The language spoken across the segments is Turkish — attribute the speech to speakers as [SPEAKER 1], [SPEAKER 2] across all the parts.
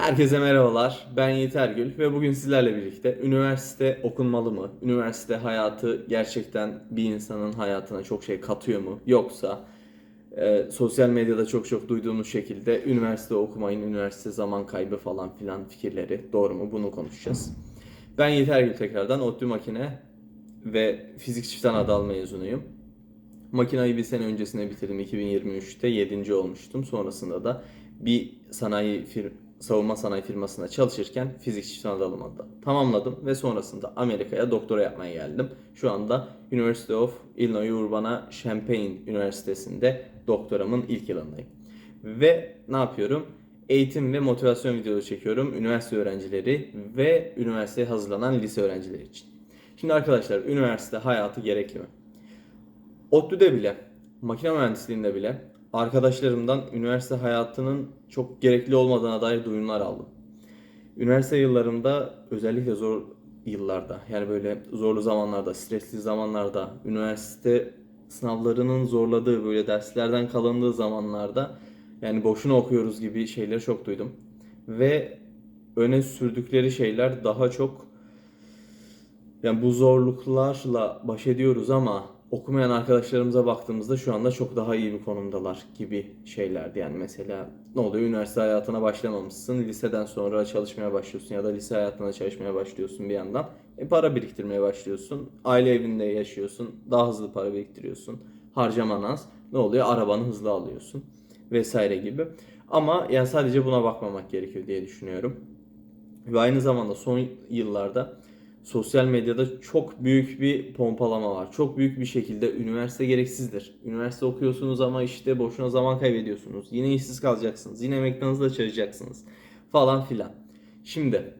[SPEAKER 1] Herkese merhabalar. Ben Yiğit Ergül ve bugün sizlerle birlikte üniversite okunmalı mı? Üniversite hayatı gerçekten bir insanın hayatına çok şey katıyor mu? Yoksa e, sosyal medyada çok çok duyduğumuz şekilde üniversite okumayın, üniversite zaman kaybı falan filan fikirleri doğru mu? Bunu konuşacağız. Ben Yiğit Ergül tekrardan ODTÜ Makine ve Fizik Çift ana dal mezunuyum. Makinayı bir sene öncesine bitirdim. 2023'te 7. olmuştum. Sonrasında da bir sanayi fir savunma sanayi firmasında çalışırken fizik çift dalımı da tamamladım ve sonrasında Amerika'ya doktora yapmaya geldim. Şu anda University of Illinois Urbana-Champaign Üniversitesi'nde doktoramın ilk yılındayım. Ve ne yapıyorum? Eğitim ve motivasyon videoları çekiyorum üniversite öğrencileri ve üniversiteye hazırlanan lise öğrencileri için. Şimdi arkadaşlar üniversite hayatı gerekli mi? ODTÜ'de bile, makine mühendisliğinde bile arkadaşlarımdan üniversite hayatının çok gerekli olmadığına dair duyumlar aldım. Üniversite yıllarımda özellikle zor yıllarda yani böyle zorlu zamanlarda, stresli zamanlarda, üniversite sınavlarının zorladığı böyle derslerden kalındığı zamanlarda yani boşuna okuyoruz gibi şeyleri çok duydum. Ve öne sürdükleri şeyler daha çok yani bu zorluklarla baş ediyoruz ama okumayan arkadaşlarımıza baktığımızda şu anda çok daha iyi bir konumdalar gibi şeylerdi. Yani mesela ne oluyor? Üniversite hayatına başlamamışsın. Liseden sonra çalışmaya başlıyorsun ya da lise hayatına çalışmaya başlıyorsun bir yandan. E, para biriktirmeye başlıyorsun. Aile evinde yaşıyorsun. Daha hızlı para biriktiriyorsun. Harcaman az. Ne oluyor? Arabanı hızlı alıyorsun. Vesaire gibi. Ama yani sadece buna bakmamak gerekiyor diye düşünüyorum. Ve aynı zamanda son yıllarda sosyal medyada çok büyük bir pompalama var. Çok büyük bir şekilde üniversite gereksizdir. Üniversite okuyorsunuz ama işte boşuna zaman kaybediyorsunuz. Yine işsiz kalacaksınız. Yine McDonald's'da çalışacaksınız. Falan filan. Şimdi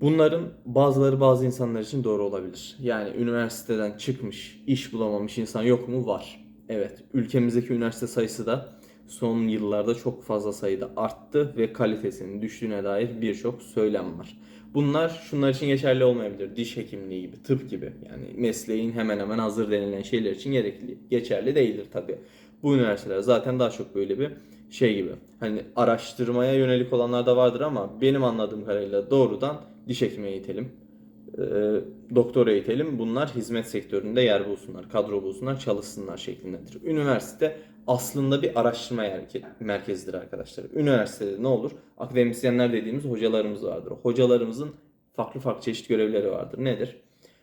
[SPEAKER 1] bunların bazıları bazı insanlar için doğru olabilir. Yani üniversiteden çıkmış, iş bulamamış insan yok mu? Var. Evet, ülkemizdeki üniversite sayısı da son yıllarda çok fazla sayıda arttı ve kalitesinin düştüğüne dair birçok söylem var. Bunlar şunlar için geçerli olmayabilir. Diş hekimliği gibi, tıp gibi. Yani mesleğin hemen hemen hazır denilen şeyler için gerekli, geçerli değildir tabii. Bu üniversiteler zaten daha çok böyle bir şey gibi. Hani araştırmaya yönelik olanlar da vardır ama benim anladığım kadarıyla doğrudan diş hekimi eğitelim, e, doktora eğitelim. Bunlar hizmet sektöründe yer bulsunlar, kadro bulsunlar, çalışsınlar şeklindedir. Üniversite aslında bir araştırma merkezidir arkadaşlar. Üniversitede ne olur? Akademisyenler dediğimiz hocalarımız vardır. Hocalarımızın farklı farklı çeşit görevleri vardır. Nedir?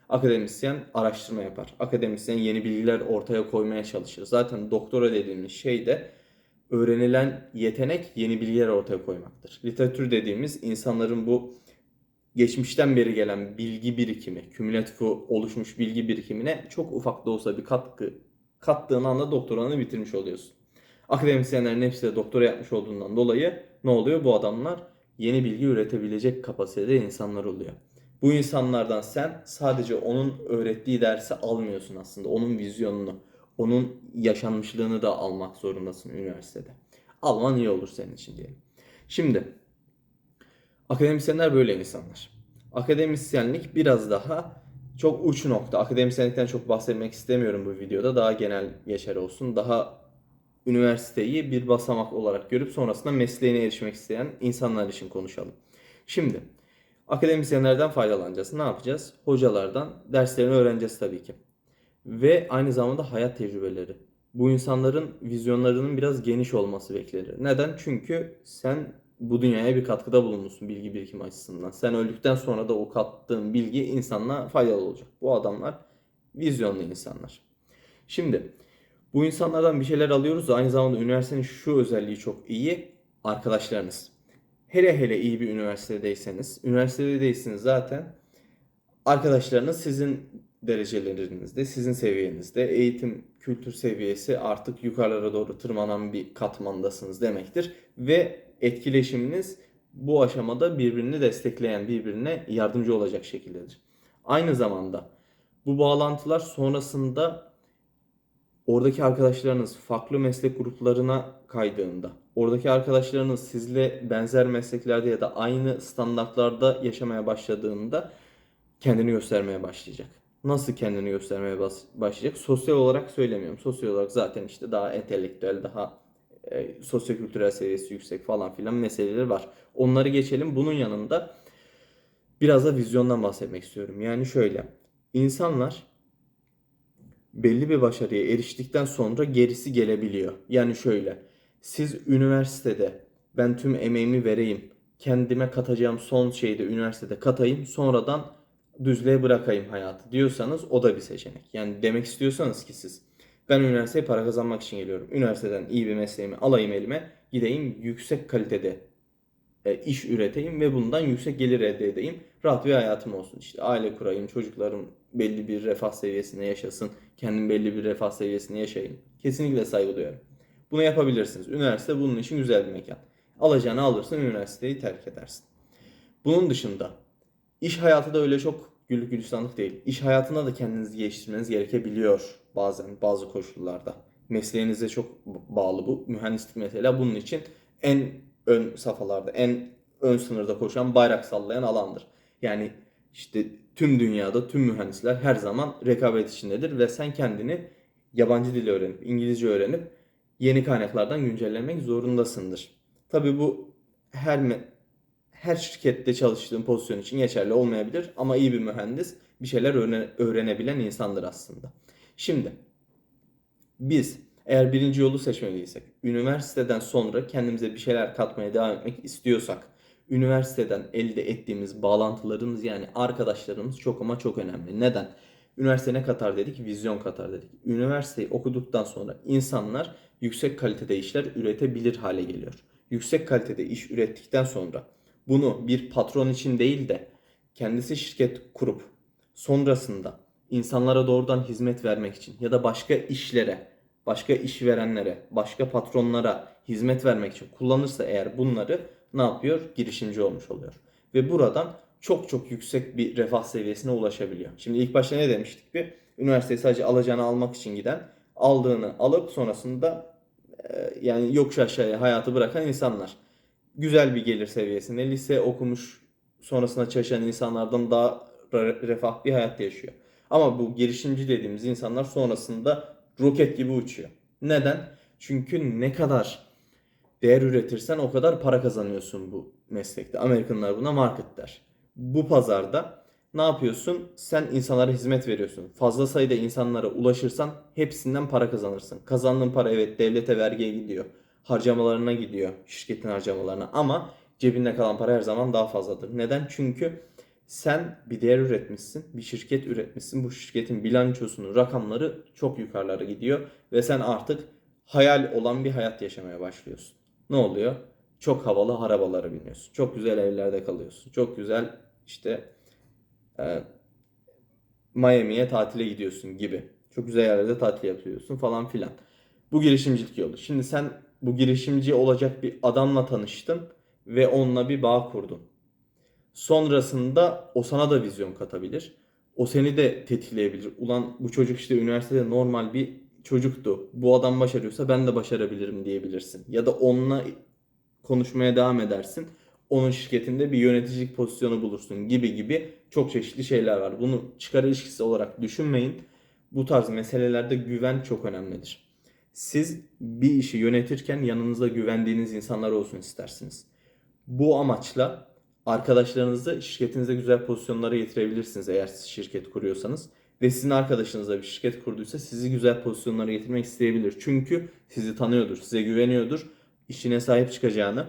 [SPEAKER 1] Akademisyen araştırma yapar. Akademisyen yeni bilgiler ortaya koymaya çalışır. Zaten doktora dediğimiz şey de öğrenilen yetenek yeni bilgiler ortaya koymaktır. Literatür dediğimiz insanların bu geçmişten beri gelen bilgi birikimi, kümülatif oluşmuş bilgi birikimine çok ufak da olsa bir katkı kattığın anda doktoranı bitirmiş oluyorsun. Akademisyenlerin hepsi de doktora yapmış olduğundan dolayı ne oluyor? Bu adamlar yeni bilgi üretebilecek kapasitede insanlar oluyor. Bu insanlardan sen sadece onun öğrettiği dersi almıyorsun aslında. Onun vizyonunu, onun yaşanmışlığını da almak zorundasın üniversitede. Alman iyi olur senin için diyelim. Şimdi akademisyenler böyle insanlar. Akademisyenlik biraz daha çok uç nokta. Akademisyenlikten çok bahsetmek istemiyorum bu videoda. Daha genel geçer olsun. Daha üniversiteyi bir basamak olarak görüp sonrasında mesleğine erişmek isteyen insanlar için konuşalım. Şimdi akademisyenlerden faydalanacağız. Ne yapacağız? Hocalardan derslerini öğreneceğiz tabii ki. Ve aynı zamanda hayat tecrübeleri. Bu insanların vizyonlarının biraz geniş olması beklenir. Neden? Çünkü sen bu dünyaya bir katkıda bulunmuşsun bilgi birikimi açısından. Sen öldükten sonra da o kattığın bilgi insanla faydalı olacak. Bu adamlar vizyonlu insanlar. Şimdi bu insanlardan bir şeyler alıyoruz da aynı zamanda üniversitenin şu özelliği çok iyi. Arkadaşlarınız. Hele hele iyi bir üniversitedeyseniz, üniversitede değilsiniz zaten arkadaşlarınız sizin derecelerinizde, sizin seviyenizde, eğitim, kültür seviyesi artık yukarılara doğru tırmanan bir katmandasınız demektir. Ve etkileşiminiz bu aşamada birbirini destekleyen, birbirine yardımcı olacak şekildedir. Aynı zamanda bu bağlantılar sonrasında oradaki arkadaşlarınız farklı meslek gruplarına kaydığında, oradaki arkadaşlarınız sizle benzer mesleklerde ya da aynı standartlarda yaşamaya başladığında kendini göstermeye başlayacak. Nasıl kendini göstermeye başlayacak? Sosyal olarak söylemiyorum. Sosyal olarak zaten işte daha entelektüel, daha e, sosyokültürel seviyesi yüksek falan filan meseleleri var. Onları geçelim. Bunun yanında biraz da vizyondan bahsetmek istiyorum. Yani şöyle, insanlar belli bir başarıya eriştikten sonra gerisi gelebiliyor. Yani şöyle, siz üniversitede ben tüm emeğimi vereyim, kendime katacağım son şeyi de üniversitede katayım, sonradan düzlüğe bırakayım hayatı diyorsanız o da bir seçenek. Yani demek istiyorsanız ki siz ben üniversiteye para kazanmak için geliyorum. Üniversiteden iyi bir mesleğimi alayım elime, gideyim yüksek kalitede e, iş üreteyim ve bundan yüksek gelir elde edeyim. Rahat bir hayatım olsun. İşte aile kurayım, çocuklarım belli bir refah seviyesinde yaşasın. Kendim belli bir refah seviyesinde yaşayayım. Kesinlikle saygı duyuyorum. Bunu yapabilirsiniz. Üniversite bunun için güzel bir mekan. Alacağını alırsın, üniversiteyi terk edersin. Bunun dışında iş hayatı da öyle çok güllük gülistanlık değil. İş hayatında da kendinizi geliştirmeniz gerekebiliyor bazen bazı koşullarda. Mesleğinize çok bağlı bu. Mühendislik mesela bunun için en ön safhalarda, en ön sınırda koşan, bayrak sallayan alandır. Yani işte tüm dünyada tüm mühendisler her zaman rekabet içindedir ve sen kendini yabancı dil öğrenip, İngilizce öğrenip yeni kaynaklardan güncellemek zorundasındır. Tabii bu her her şirkette çalıştığın pozisyon için geçerli olmayabilir ama iyi bir mühendis bir şeyler öğrene- öğrenebilen insandır aslında. Şimdi biz eğer birinci yolu seçmeliysek, üniversiteden sonra kendimize bir şeyler katmaya devam etmek istiyorsak, üniversiteden elde ettiğimiz bağlantılarımız yani arkadaşlarımız çok ama çok önemli. Neden? Üniversite ne katar dedik? Vizyon katar dedik. Üniversiteyi okuduktan sonra insanlar yüksek kalitede işler üretebilir hale geliyor. Yüksek kalitede iş ürettikten sonra bunu bir patron için değil de kendisi şirket kurup sonrasında insanlara doğrudan hizmet vermek için ya da başka işlere, başka işverenlere, başka patronlara hizmet vermek için kullanırsa eğer bunları ne yapıyor? Girişimci olmuş oluyor. Ve buradan çok çok yüksek bir refah seviyesine ulaşabiliyor. Şimdi ilk başta ne demiştik bir? Üniversiteyi sadece alacağını almak için giden, aldığını alıp sonrasında e, yani yokuş aşağıya hayatı bırakan insanlar. Güzel bir gelir seviyesinde lise okumuş sonrasında çalışan insanlardan daha re- refah bir hayat yaşıyor. Ama bu girişimci dediğimiz insanlar sonrasında roket gibi uçuyor. Neden? Çünkü ne kadar değer üretirsen o kadar para kazanıyorsun bu meslekte. Amerikanlar buna market der. Bu pazarda ne yapıyorsun? Sen insanlara hizmet veriyorsun. Fazla sayıda insanlara ulaşırsan hepsinden para kazanırsın. Kazandığın para evet devlete vergiye gidiyor. Harcamalarına gidiyor. Şirketin harcamalarına. Ama cebinde kalan para her zaman daha fazladır. Neden? Çünkü sen bir değer üretmişsin, bir şirket üretmişsin. Bu şirketin bilançosunun rakamları çok yukarılara gidiyor ve sen artık hayal olan bir hayat yaşamaya başlıyorsun. Ne oluyor? Çok havalı arabalara biniyorsun. Çok güzel evlerde kalıyorsun. Çok güzel işte e, Miami'ye tatile gidiyorsun gibi. Çok güzel yerlerde tatil yapıyorsun falan filan. Bu girişimcilik yolu. Şimdi sen bu girişimci olacak bir adamla tanıştın ve onunla bir bağ kurdun. Sonrasında o sana da vizyon katabilir. O seni de tetikleyebilir. Ulan bu çocuk işte üniversitede normal bir çocuktu. Bu adam başarıyorsa ben de başarabilirim diyebilirsin. Ya da onunla konuşmaya devam edersin. Onun şirketinde bir yöneticilik pozisyonu bulursun gibi gibi çok çeşitli şeyler var. Bunu çıkar ilişkisi olarak düşünmeyin. Bu tarz meselelerde güven çok önemlidir. Siz bir işi yönetirken yanınızda güvendiğiniz insanlar olsun istersiniz. Bu amaçla arkadaşlarınızı şirketinize güzel pozisyonlara getirebilirsiniz eğer siz şirket kuruyorsanız. Ve sizin arkadaşınız da bir şirket kurduysa sizi güzel pozisyonlara getirmek isteyebilir. Çünkü sizi tanıyordur, size güveniyordur, işine sahip çıkacağını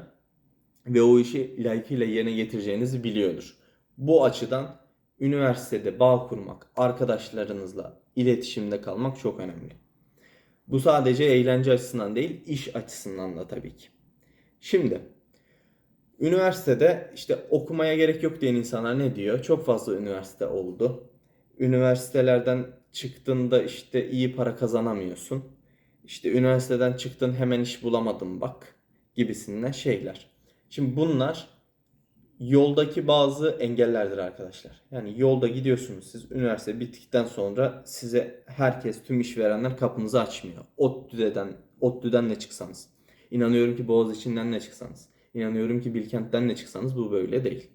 [SPEAKER 1] ve o işi layıkıyla yerine getireceğinizi biliyordur. Bu açıdan üniversitede bağ kurmak, arkadaşlarınızla iletişimde kalmak çok önemli. Bu sadece eğlence açısından değil, iş açısından da tabii ki. Şimdi üniversitede işte okumaya gerek yok diyen insanlar ne diyor? Çok fazla üniversite oldu. Üniversitelerden çıktığında işte iyi para kazanamıyorsun. İşte üniversiteden çıktın hemen iş bulamadın bak gibisinden şeyler. Şimdi bunlar yoldaki bazı engellerdir arkadaşlar. Yani yolda gidiyorsunuz siz üniversite bittikten sonra size herkes tüm işverenler kapınızı açmıyor. ODTÜ'den, ODTÜ'den ne çıksanız. İnanıyorum ki Boğaziçi'nden ne çıksanız. İnanıyorum ki Bilkent'ten ne çıksanız bu böyle değil.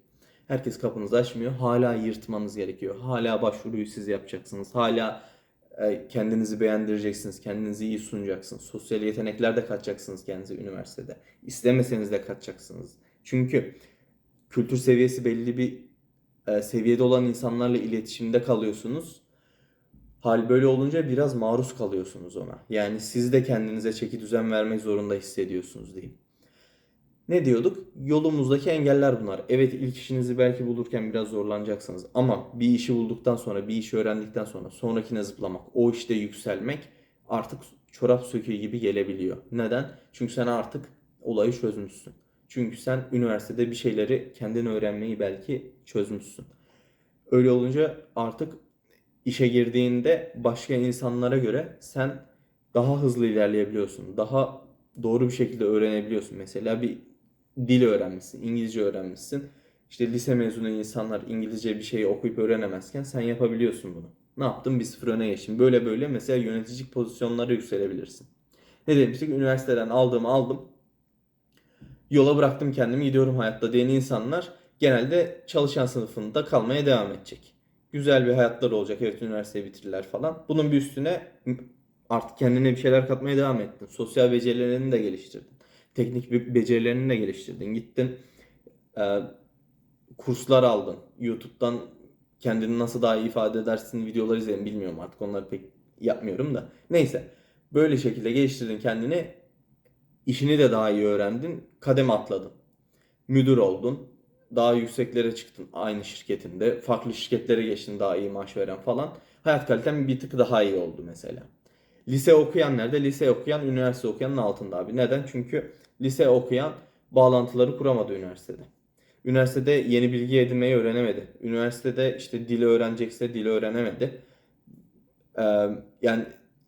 [SPEAKER 1] Herkes kapınızı açmıyor. Hala yırtmanız gerekiyor. Hala başvuruyu siz yapacaksınız. Hala E, Kendinizi beğendireceksiniz, kendinizi iyi sunacaksınız. Sosyal yetenekler de katacaksınız kendinize üniversitede. İstemeseniz de katacaksınız. Çünkü kültür seviyesi belli bir e, seviyede olan insanlarla iletişimde kalıyorsunuz. Hal böyle olunca biraz maruz kalıyorsunuz ona. Yani siz de kendinize çeki düzen vermek zorunda hissediyorsunuz diyeyim. Ne diyorduk? Yolumuzdaki engeller bunlar. Evet ilk işinizi belki bulurken biraz zorlanacaksınız. Ama bir işi bulduktan sonra, bir işi öğrendikten sonra sonrakine zıplamak, o işte yükselmek artık çorap söküğü gibi gelebiliyor. Neden? Çünkü sen artık olayı çözmüşsün. Çünkü sen üniversitede bir şeyleri kendin öğrenmeyi belki çözmüşsün. Öyle olunca artık işe girdiğinde başka insanlara göre sen daha hızlı ilerleyebiliyorsun. Daha doğru bir şekilde öğrenebiliyorsun. Mesela bir dil öğrenmişsin, İngilizce öğrenmişsin. İşte lise mezunu insanlar İngilizce bir şeyi okuyup öğrenemezken sen yapabiliyorsun bunu. Ne yaptın? Bir sıfır öne geçtin. Böyle böyle mesela yönetici pozisyonlara yükselebilirsin. Ne demiştik? Üniversiteden aldığımı aldım. Yola bıraktım kendimi gidiyorum hayatta diyen insanlar genelde çalışan sınıfında kalmaya devam edecek. Güzel bir hayatları olacak. Evet üniversiteyi bitirirler falan. Bunun bir üstüne artık kendine bir şeyler katmaya devam ettin. Sosyal becerilerini de geliştirdin. Teknik bir becerilerini de geliştirdin. Gittin e, kurslar aldın. YouTube'dan kendini nasıl daha iyi ifade edersin videolar izledim bilmiyorum artık onları pek yapmıyorum da. Neyse böyle şekilde geliştirdin kendini. İşini de daha iyi öğrendin. Kademe atladın. Müdür oldun. Daha yükseklere çıktın aynı şirketinde. Farklı şirketlere geçtin daha iyi maaş veren falan. Hayat kaliten bir tık daha iyi oldu mesela. Lise okuyan nerede? Lise okuyan üniversite okuyanın altında abi. Neden? Çünkü lise okuyan bağlantıları kuramadı üniversitede. Üniversitede yeni bilgi edinmeyi öğrenemedi. Üniversitede işte dili öğrenecekse dili öğrenemedi. Ee, yani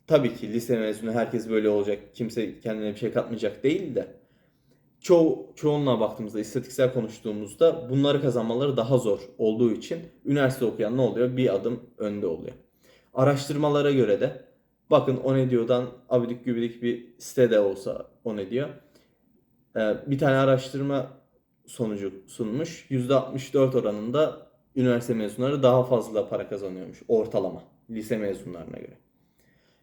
[SPEAKER 1] tabii ki lise mezunu herkes böyle olacak. Kimse kendine bir şey katmayacak değil de çoğu çoğunluğa baktığımızda istatistiksel konuştuğumuzda bunları kazanmaları daha zor olduğu için üniversite okuyan ne oluyor? Bir adım önde oluyor. Araştırmalara göre de bakın o ne diyordan abidik gübidik bir sitede olsa o ne diyor. Ee, bir tane araştırma sonucu sunmuş. %64 oranında üniversite mezunları daha fazla para kazanıyormuş ortalama lise mezunlarına göre.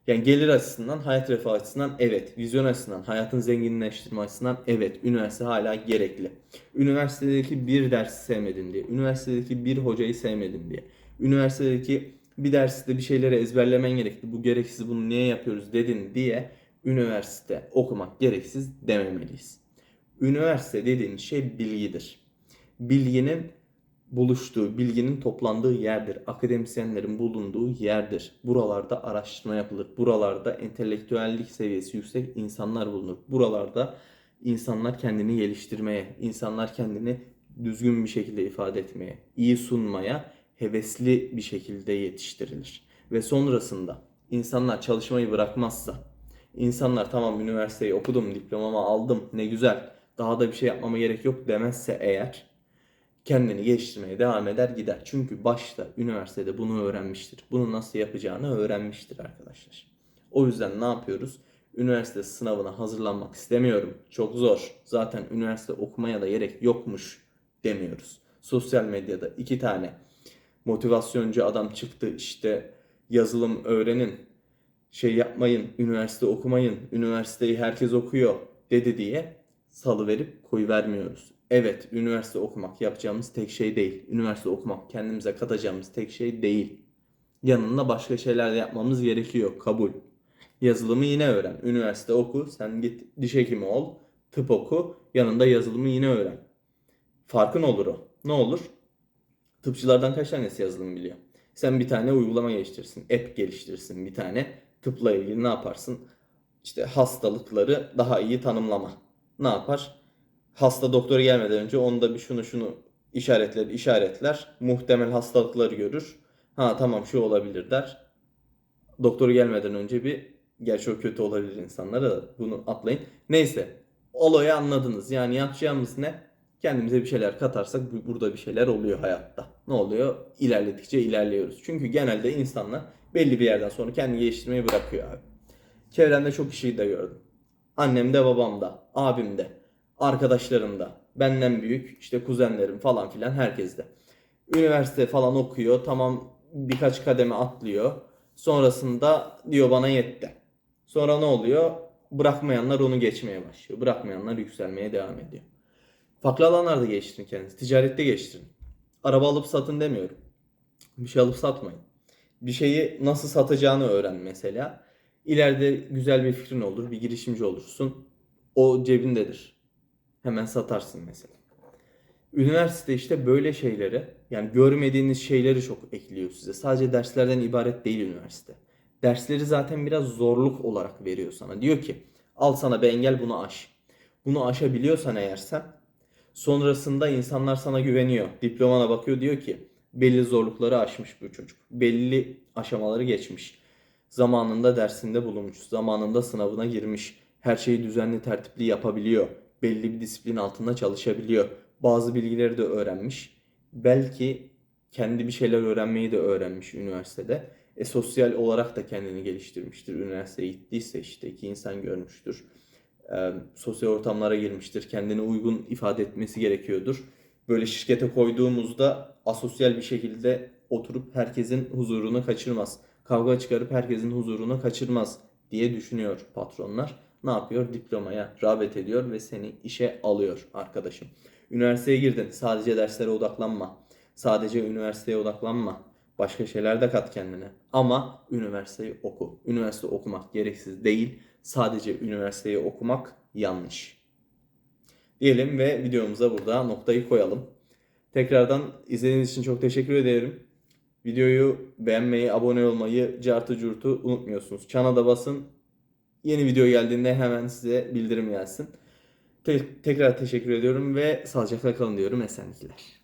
[SPEAKER 1] Yani gelir açısından, hayat refahı açısından evet, vizyon açısından, hayatın zenginleştirme açısından evet, üniversite hala gerekli. Üniversitedeki bir dersi sevmedin diye, üniversitedeki bir hocayı sevmedin diye, üniversitedeki bir derste bir şeyleri ezberlemen gerekti, bu gereksiz bunu niye yapıyoruz dedin diye üniversite okumak gereksiz dememeliyiz. Üniversite dediğin şey bilgidir. Bilginin buluştuğu, bilginin toplandığı yerdir. Akademisyenlerin bulunduğu yerdir. Buralarda araştırma yapılır. Buralarda entelektüellik seviyesi yüksek insanlar bulunur. Buralarda insanlar kendini geliştirmeye, insanlar kendini düzgün bir şekilde ifade etmeye, iyi sunmaya hevesli bir şekilde yetiştirilir. Ve sonrasında insanlar çalışmayı bırakmazsa, insanlar tamam üniversiteyi okudum, diplomamı aldım, ne güzel, daha da bir şey yapmama gerek yok demezse eğer kendini geliştirmeye devam eder gider. Çünkü başta üniversitede bunu öğrenmiştir. Bunu nasıl yapacağını öğrenmiştir arkadaşlar. O yüzden ne yapıyoruz? Üniversite sınavına hazırlanmak istemiyorum. Çok zor. Zaten üniversite okumaya da gerek yokmuş demiyoruz. Sosyal medyada iki tane motivasyoncu adam çıktı işte yazılım öğrenin, şey yapmayın, üniversite okumayın, üniversiteyi herkes okuyor dedi diye salı verip koy vermiyoruz. Evet, üniversite okumak yapacağımız tek şey değil. Üniversite okumak kendimize katacağımız tek şey değil. Yanında başka şeyler de yapmamız gerekiyor. Kabul. Yazılımı yine öğren. Üniversite oku. Sen git diş hekimi ol. Tıp oku. Yanında yazılımı yine öğren. Farkın olur o. Ne olur? Tıpçılardan kaç tanesi yazılım biliyor? Sen bir tane uygulama geliştirsin. App geliştirsin bir tane. Tıpla ilgili ne yaparsın? İşte hastalıkları daha iyi tanımlama. Ne yapar? hasta doktora gelmeden önce onda bir şunu şunu işaretler işaretler. Muhtemel hastalıkları görür. Ha tamam şu olabilir der. Doktor gelmeden önce bir gerçi o kötü olabilir insanlara da bunu atlayın. Neyse olayı anladınız. Yani yapacağımız ne? Kendimize bir şeyler katarsak burada bir şeyler oluyor hayatta. Ne oluyor? İlerledikçe ilerliyoruz. Çünkü genelde insanlar belli bir yerden sonra kendini geliştirmeyi bırakıyor abi. Çevremde çok kişiyi de gördüm. Annem de babam da, abim de arkadaşlarım da, benden büyük işte kuzenlerim falan filan herkes de. Üniversite falan okuyor. Tamam birkaç kademe atlıyor. Sonrasında diyor bana yetti. Sonra ne oluyor? Bırakmayanlar onu geçmeye başlıyor. Bırakmayanlar yükselmeye devam ediyor. Farklı alanlarda geliştirin kendinizi. Ticarette geliştirin. Araba alıp satın demiyorum. Bir şey alıp satmayın. Bir şeyi nasıl satacağını öğren mesela. İleride güzel bir fikrin olur, bir girişimci olursun. O cebindedir. Hemen satarsın mesela. Üniversite işte böyle şeyleri, yani görmediğiniz şeyleri çok ekliyor size. Sadece derslerden ibaret değil üniversite. Dersleri zaten biraz zorluk olarak veriyor sana. Diyor ki al sana bir engel bunu aş. Bunu aşabiliyorsan eğer sen sonrasında insanlar sana güveniyor. Diplomana bakıyor diyor ki belli zorlukları aşmış bu çocuk. Belli aşamaları geçmiş. Zamanında dersinde bulunmuş. Zamanında sınavına girmiş. Her şeyi düzenli tertipli yapabiliyor. Belli bir disiplin altında çalışabiliyor. Bazı bilgileri de öğrenmiş. Belki kendi bir şeyler öğrenmeyi de öğrenmiş üniversitede. E sosyal olarak da kendini geliştirmiştir. Üniversiteye gittiyse işte iki insan görmüştür. E, sosyal ortamlara girmiştir. Kendini uygun ifade etmesi gerekiyordur. Böyle şirkete koyduğumuzda asosyal bir şekilde oturup herkesin huzurunu kaçırmaz. Kavga çıkarıp herkesin huzurunu kaçırmaz diye düşünüyor patronlar. Ne yapıyor? Diplomaya rağbet ediyor ve seni işe alıyor arkadaşım. Üniversiteye girdin. Sadece derslere odaklanma. Sadece üniversiteye odaklanma. Başka şeyler de kat kendine. Ama üniversiteyi oku. Üniversite okumak gereksiz değil. Sadece üniversiteyi okumak yanlış. Diyelim ve videomuza burada noktayı koyalım. Tekrardan izlediğiniz için çok teşekkür ederim. Videoyu beğenmeyi, abone olmayı, cartı curtu unutmuyorsunuz. Çana da basın. Yeni video geldiğinde hemen size bildirim gelsin. Te- tekrar teşekkür ediyorum ve sağlıcakla kalın diyorum. Esenlikler.